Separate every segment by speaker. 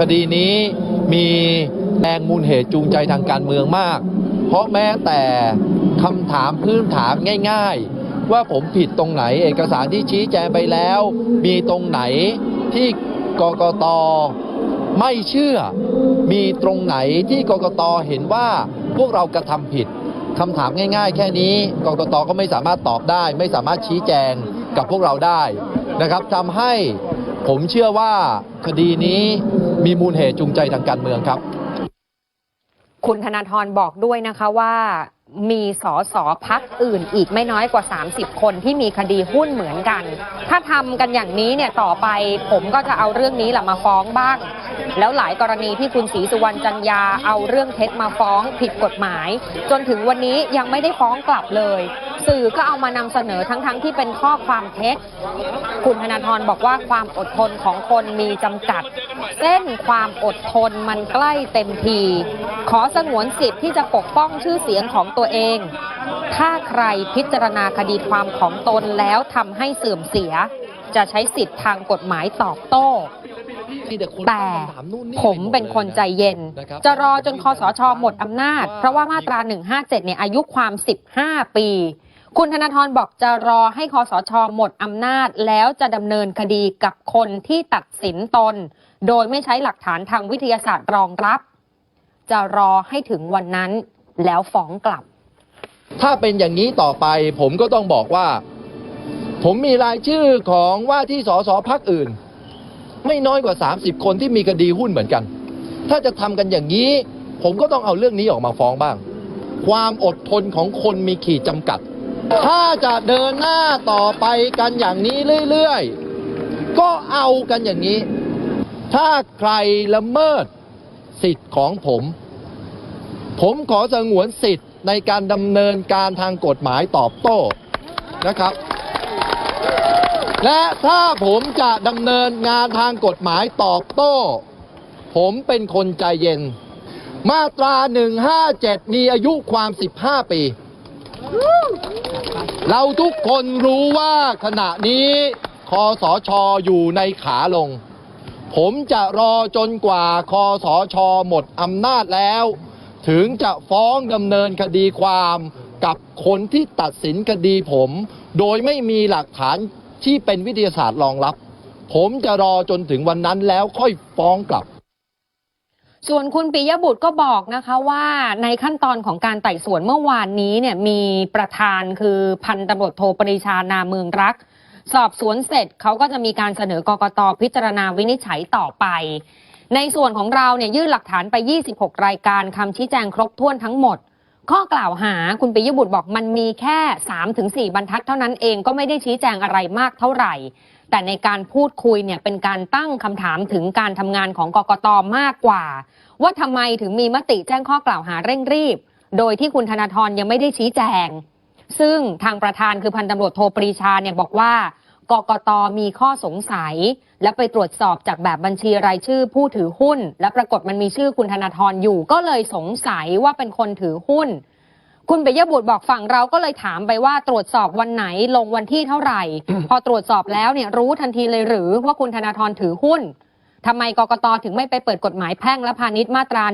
Speaker 1: คดีนี้มีแรงมูลเหตุจูงใจทางการเมืองมาก เพราะแม้แต่คำถามพื้นฐานง่าย ๆ ว่าผมผิดตรงไหนเอกสารที่ชี้แจงไปแล้ว มีตรงไหนที่กกตไม่เชื่อ มีตรงไหนที่กกตเห็นว่าพวกเรากระทำผิดคำถามง่าย ๆ แค่นี้กกตก็ไม่สามารถตอบได้ ไม่สามารถชี้แจงกับพวกเราได้นะครับทำให้ผมเชื่อว่าคดีนี้ มีมูลเหตุจูงใจทางการเมืองครับ
Speaker 2: คุณธนาธรบอกด้วยนะคะว่ามีสอสอพักอื่นอีกไม่น้อยกว่า 30 คนที่มีคดีหุ้นเหมือนกัน ถ้าทำกันอย่างนี้เนี่ยต่อไปผมก็จะเอาเรื่องนี้แหละมาฟ้องบ้าง แล้วหลายกรณีที่คุณศรีสุวรรณจันยาเอาเรื่องเท็จมาฟ้องผิดกฎหมาย จนถึงวันนี้ยังไม่ได้ฟ้องกลับเลย สื่อก็เอามานำเสนอทั้งๆทที่เป็นข้อความเท็จ คุณธนาธรบอกว่าความอดทนของคนมีจำกัด เส้นความอดทนมันใกล้เต็มที ขอสงวนสิทธิ์ที่จะปกป้องชื่อเสียงของตัวเอง ถ้าใครพิจารณาคดีความของตนแล้วทำให้เสื่อมเสีย จะใช้สิทธิ์ทางกฎหมายตอบโต้แต่ผมเป็นคนใจเย็น จะรอจนคอสชหมดอำนาจ เพราะว่ามาตรา 157 เนี่ยอายุความ 15 ปี คุณธนาธรบอกจะรอให้คอสชหมดอำนาจ แล้วจะดำเนินคดีกับคนที่ตัดสินตน โดยไม่ใช้หลักฐานทางวิทยาศาสตร์รองรับ จะรอให้ถึงวันนั้นแล้วฟ้องกลับ
Speaker 1: ถ้าเป็นอย่างนี้ต่อไปผมก็ต้องบอกว่า ผมมีรายชื่อของว่าที่สสพักอื่น ไม่น้อยกว่า 30 คนที่มีคดีหุ้นเหมือนกัน ถ้าจะทำกันอย่างนี้ ผมก็ต้องเอาเรื่องนี้ออกมาฟ้องบ้าง ความอดทนของคนมีขีดจำกัด ถ้าจะเดินหน้าต่อไปกันอย่างนี้เรื่อยๆ ก็เอากันอย่างนี้ ถ้าใครละเมิดสิทธิ์ของผม ผมขอสงวนสิทธิ์ในการดำเนินการทางกฎหมายตอบโต้นะครับ และถ้าผมจะดำเนินงานทางกฎหมายตอบโต้ ผมเป็นคนใจเย็น มาตรา 157 มีอายุความ 15 ปี เราทุกคนรู้ว่าขณะนี้คอสชอยู่ในขาลง ผมจะรอจนกว่าคอสชหมดอำนาจแล้ว ถึงจะฟ้องดำเนินคดีความกับคนที่ตัดสินคดีผม โดยไม่มีหลักฐานที่เป็นวิทยาศาสตร์รองรับ ผมจะรอจนถึงวันนั้นแล้วค่อยฟ้องกลับ
Speaker 2: ส่วนคุณปิยบุตรก็บอกนะคะว่าในขั้นตอนของการไต่สวนเมื่อวานนี้เนี่ยมีประธานคือพันตำรวจโทปริชานาเมืองรัก สอบสวนเสร็จเขาก็จะมีการเสนอกกตพิจารณาวินิจฉัยต่อไป ในส่วนของเราเนี่ยยื่นหลักฐานไป 26 รายการคำชี้แจงครบถ้วนทั้งหมด ข้อกล่าวหาคุณปิยบุตรบอกมันมีแค่ 3-4 บรรทัดเท่านั้นเองก็ไม่ได้ชี้แจงอะไรมากเท่าไหร่ แต่ในการพูดคุยเนี่ยเป็นการตั้งคำถามถึงการทำงานของกกตมากกว่า ว่าทำไมถึงมีมติแจ้งข้อกล่าวหาเร่งรีบ โดยที่คุณธนาธรยังไม่ได้ชี้แจง ซึ่งทางประธานคือพันตำรวจโทปรีชาเนี่ยบอกว่า กกตมีข้อสงสัย และไปตรวจสอบจากแบบบัญชีรายชื่อผู้ถือหุ้น และปรากฏมันมีชื่อคุณธนาธรอยู่ ก็เลยสงสัยว่าเป็นคนถือหุ้น คุณปิยบุตรบอกฝั่งเราก็เลยถามไปว่าตรวจสอบวันไหนลงวันที่เท่าไหร่ พอตรวจสอบแล้วเนี่ยรู้ทันทีเลยหรือว่าคุณธนาธรถือหุ้นทำไมกกตถึงไม่ไปเปิดกฎหมายแพ่งและพาณิชย์มาตรา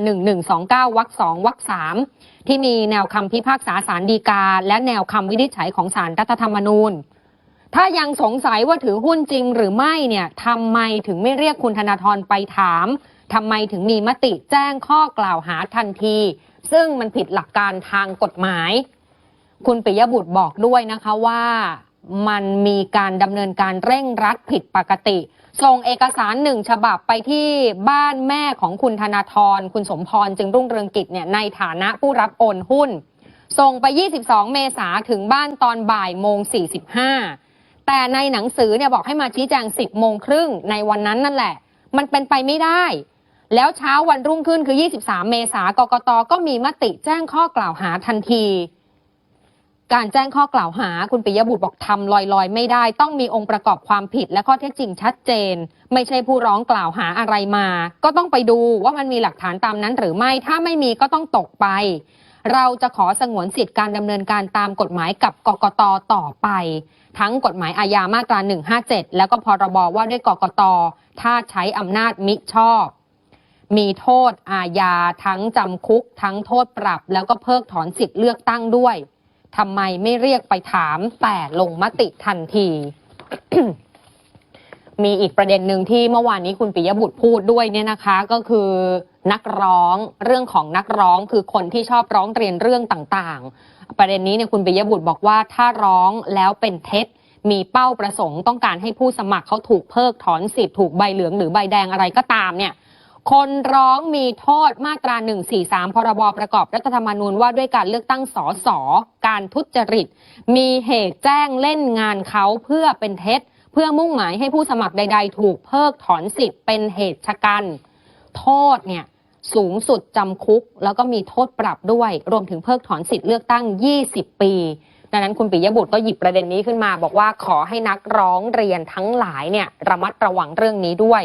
Speaker 2: 1129 วรรคสองวรรคสามที่มีแนวคำพิพากษาสารดีกา และแนวคำวินิจฉัยของศาลรัฐธรรมนูญ ถ้ายังสงสัยว่าถือหุ้นจริงหรือไม่เนี่ยทำไมถึงไม่เรียกคุณธนาธรไปถามทำไมถึงมีมติแจ้งข้อกล่าวหาทันที ซึ่งมันผิดหลักการทางกฎหมาย คุณปิยบุตรบอกด้วยนะคะว่ามันมีการดำเนินการเร่งรัดผิดปกติ ส่งเอกสารหนึ่งฉบับไปที่บ้านแม่ของคุณธนาธร คุณสมพรจึงรุ่งเรืองกิจเนี่ยในฐานะผู้รับโอนหุ้น ส่งไป 22 เมษาถึงบ้านตอนบ่ายโมง45 แต่ในหนังสือเนี่ยบอกให้มาชี้แจง 10โมงครึ่งในวันนั้นนั่นแหละ มันเป็นไปไม่ได้ แล้วเช้าวันรุ่งขึ้นคือ 23 เมษากกตก็มีมติแจ้งข้อกล่าวหาทันที การแจ้งข้อกล่าวหาคุณปิยบุตรบอกทำลอยๆ ไม่ได้ ต้องมีองค์ประกอบความผิดและข้อเท็จจริงชัดเจน ไม่ใช่ผู้ร้องกล่าวหาอะไรมา ก็ต้องไปดูว่ามันมีหลักฐานตามนั้นหรือไม่ถ้าไม่มีก็ต้องตกไป เราจะขอสงวนสิทธิ์การดำเนินการตามกฎหมายกับกกตต่อไป ทั้งกฎหมายอาญามาตรา 157 แล้วก็พรบว่าด้วยกกตถ้าใช้อำนาจมิชอบ มีโทษอาญาทั้งจำคุก ทั้งโทษปรับ แล้วก็เพิกถอนสิทธิ์เลือกตั้งด้วยทำไมไม่เรียกไปถามแต่ลงมติทันที มีอีกประเด็นหนึ่งที่เมื่อวานนี้คุณปิยบุตรพูดด้วยเนี่ยนะคะ ก็คือนักร้องเรื่องของนักร้องคือคนที่ชอบร้องเรียนเรื่องต่างๆ ประเด็นนี้เนี่ยคุณปิยบุตรบอกว่าถ้าร้องแล้วเป็นเท็จ มีเป้าประสงค์ต้องการให้ผู้สมัครเขาถูกเพิกถอนสิทธิ์ถูกใบเหลืองหรือใบแดงอะไรก็ตามเนี่ยคนร้องมีโทษมาตรา 143 พรบประกอบรัฐธรรมนูญว่าด้วยการเลือกตั้งสสการทุจริต มีเหตุแจ้งเล่นงานเขาเพื่อเป็นเท็จ เพื่อมุ่งหมายให้ผู้สมัครใด ๆ ถูกเพิกถอนสิทธิ์เป็นเหตุชะกัน โทษเนี่ยสูงสุดจำคุก แล้วก็มีโทษปรับด้วย รวมถึงเพิกถอนสิทธิ์เลือกตั้ง 20 ปีดังนั้นคุณปิยบุตรก็หยิบประเด็นนี้ขึ้นมา บอกว่าขอให้นักร้องเรียนทั้งหลายเนี่ยระมัดระวังเรื่องนี้ด้วย